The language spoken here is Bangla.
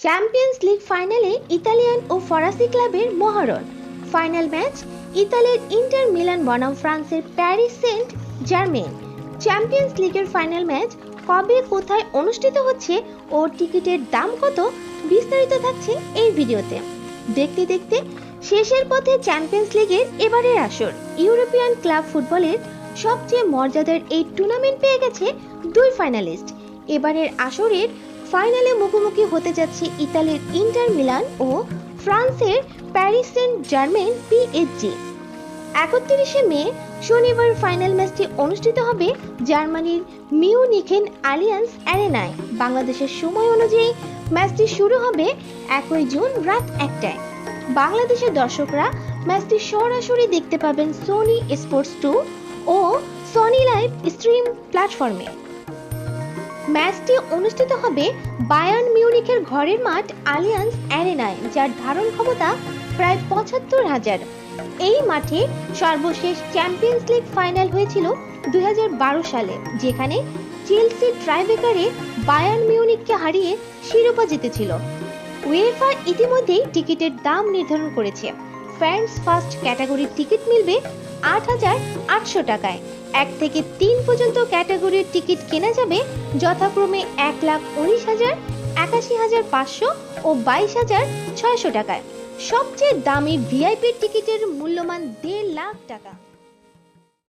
চ্যাম্পিয়ন্স লিগ ফাইনালে ইতালিয়ান ও ফরাসি ক্লাবের মহারণ। ফাইনাল ম্যাচ ইতালির ইন্টার মিলান বনাম ফ্রান্সের প্যারিস সেন্ট জার্মেন চ্যাম্পিয়ন্স লিগের ফাইনাল ম্যাচ কবে কোথায় অনুষ্ঠিত হচ্ছে ও টিকিটের দাম কত বিস্তারিত থাকছে এই ভিডিওতে। দেখতে দেখতে শেষের পথে চ্যাম্পিয়ন্স লিগের এবারের আসর। ইউরোপিয়ান ক্লাব ফুটবলের সবচেয়ে মর্যাদার এই টুর্নামেন্ট পেয়ে গেছে দুই ফাইনালিস্ট এবারের আসরের ফাইনালে মুখোমুখি হতে যাচ্ছে ইতালির ইন্টার মিলান ও ফ্রান্সের প্যারিস সেন্ট জার্মেন পিএইচজি একত্রিশে মে শনিবার ফাইনাল ম্যাচটি অনুষ্ঠিত হবে জার্মানির মিউনিখেন আলিয়ান্স অ্যারেনায়। বাংলাদেশের সময় অনুযায়ী ম্যাচটি শুরু হবে একই জুন রাত একটায়। বাংলাদেশের দর্শকরা ম্যাচটি সরাসরি দেখতে পাবেন সোনি স্পোর্টস টু ও সনি লাইভ স্ট্রিম প্ল্যাটফর্মে ম্যাচটি অনুষ্ঠিত হবে বায়ার্ন মিউনিখের ঘরের মাঠ আলিয়ান্স অ্যারেনায়, যার ধারণ ক্ষমতা প্রায় পঁচাত্তর হাজার। এই মাঠে সর্বশেষ চ্যাম্পিয়ন্স লিগ ফাইনাল হয়েছিল দু হাজার বারো সালে, যেখানে চেলসি ট্রাইবেকারে বায়ার্ন মিউনিককে হারিয়ে শিরোপা জিতেছিল। উয়েফা ইতিমধ্যেই টিকিটের দাম নির্ধারণ করেছে। ফ্যান্স ফার্স্ট ক্যাটাগরির টিকিট মিলবে আট হাজার আটশো টাকায়। এক থেকে তিন পর্যন্ত ক্যাটাগরির টিকিট কেনা যাবে যথাক্রমে এক লাখ উনিশ হাজার, একাশি হাজার পাঁচশো ও বাইশ হাজার ছয়শো টাকায়। সবচেয়ে দামি ভিআইপি টিকিটের মূল্যমান দেড় লাখ টাকা।